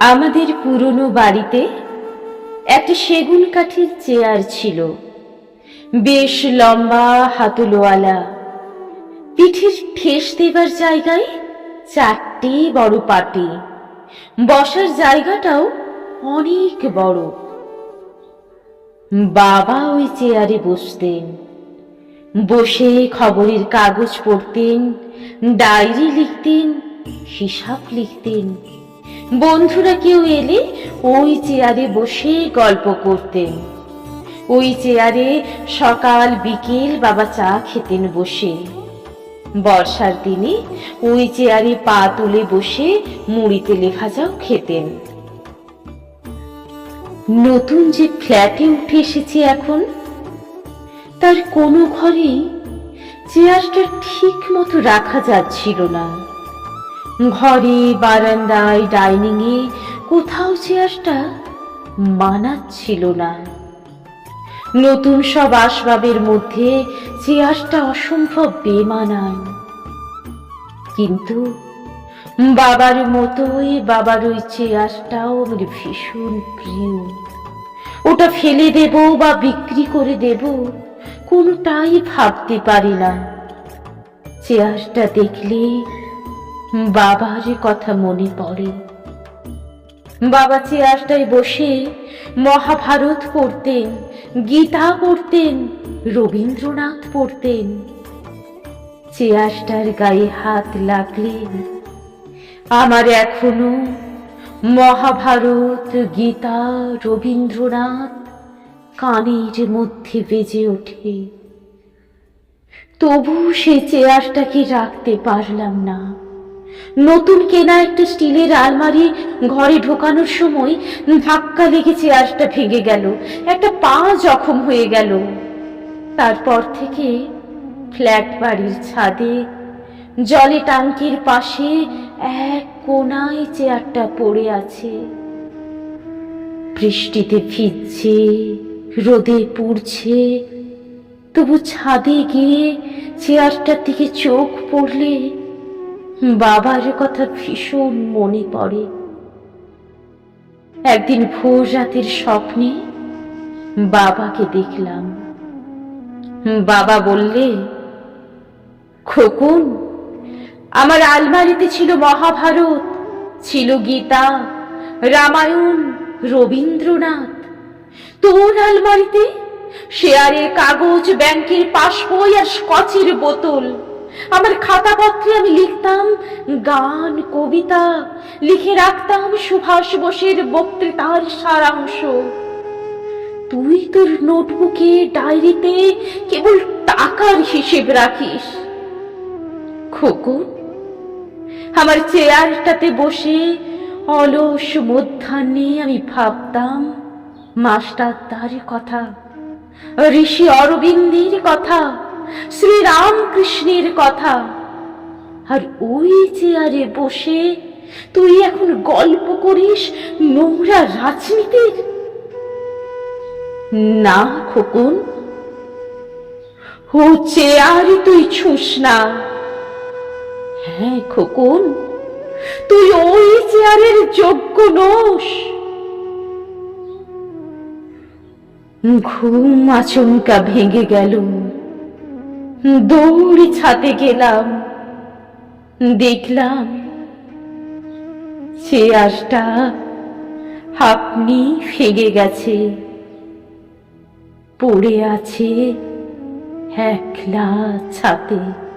আমাদের পুরনো বাড়িতে একটা সেগুন কাঠের চেয়ার ছিল। বেশ লম্বা হাতলওয়ালা পিঠের ঠেস দেবার জায়গায় চারটি বড় পাটি। বসার জায়গাটাও অনেক বড়। বাবা ওই চেয়ারে বসতেন। বসে খবরের কাগজ পড়তেন, ডায়েরি লিখতেন, হিসাব লিখতেন। বন্ধুরা কেউ এলে ওই চেয়ারে বসে গল্প করতেন ওই চেয়ারে সকাল বিকেল বাবা চা খেতেন বসে। বর্ষার দিনে ওই চেয়ারে পা তুলে বসে মুড়ি তেলে ভাজাও খেতেন। নতুন যে ফ্ল্যাটে উঠে এসেছে এখন, তার কোনো ঘরেই চেয়ারটা ঠিক মতো রাখা যাচ্ছিল না। ঘরে, বারান্দায় ডাইনিং এ কোথাও চেয়ারটা মানাচ্ছিল না। নতুন সব আসবাবের মধ্যে চেয়ারটা অসম্ভব বেমানান কিন্তু বাবার মতোই বাবার ওই চেয়ারটাও আমার ভীষণ প্রিয়। ওটা ফেলে দেব বা বিক্রি করে দেব, কোনোটাই ভাবতে পারি না। চেয়ারটা দেখলে বাবার কথা মনে পড়ে। বাবা চেয়ারটায় বসে মহাভারত পড়তেন, গীতা পড়তেন, রবীন্দ্রনাথ পড়তেন। চেয়ারটার গায়ে হাত লাগলে আমার এখনও মহাভারত, গীতা, রবীন্দ্রনাথ কানের মধ্যে বেজে ওঠে। তবু সে চেয়ারটাকে রাখতে পারলাম না। নতুন কেনা একটা স্টিলের আলমারি ঘরে ঢোকানোর সময় ধাক্কা লেগে চেয়ারটা ভেঙে গেল। একটা পা জখম হয়ে গেল। তারপর থেকে ফ্ল্যাট বাড়ির ছাদে, জলে টাঙ্কির পাশে এক কোনায় চেয়ারটা পড়ে আছে। বৃষ্টিতে ভিজছে, রোদে পুড়ছে, তবু ছাদে গিয়ে চেয়ারটার দিকে চোখ পড়লে বাবার কথা ভীষণ মনে পড়ে। একদিন ভোর রাতের স্বপ্নে বাবাকে দেখলাম। বাবা বললে খোকন, আমার আলমারিতে ছিল মহাভারত, ছিল গীতা, রামায়ণ, রবীন্দ্রনাথ। তোর আলমারিতে শেয়ারের কাগজ, ব্যাংকের পাসবই আর স্কচের বোতল। আমার খাতাপত্রে আমি লিখতাম গান, কবিতা, লিখে রাখতাম সুভাষ বোসের বক্তৃতার সারাংশ। তুই তোর নোটবুকে, ডায়েরিতে কেবল টাকার হিসেব রাখিস। খোকন, আমার চেয়ারটাতে বসে অলস মধ্যাহ্নে আমি ভাবতাম মাস্টার তার কথা, ঋষি অরবিন্দের কথা শ্রীরামকৃষ্ণের কথা। আর ওই চেয়ারে বসে তুই এখন গল্প করিস নোংরা রাজনীতির? না, খোকন। ও চেয়ারই তুই ছুস না। হ্যাঁ খোকন, তুই ওই চেয়ারের যোগ্য নোস। ঘুম আচমকা ভেঙে গেল। দৌড়ে ছাতে গেলাম। দেখলাম চেয়ারটা আপনি ফেগে গেছে। পড়ে আছে একলা ছাতে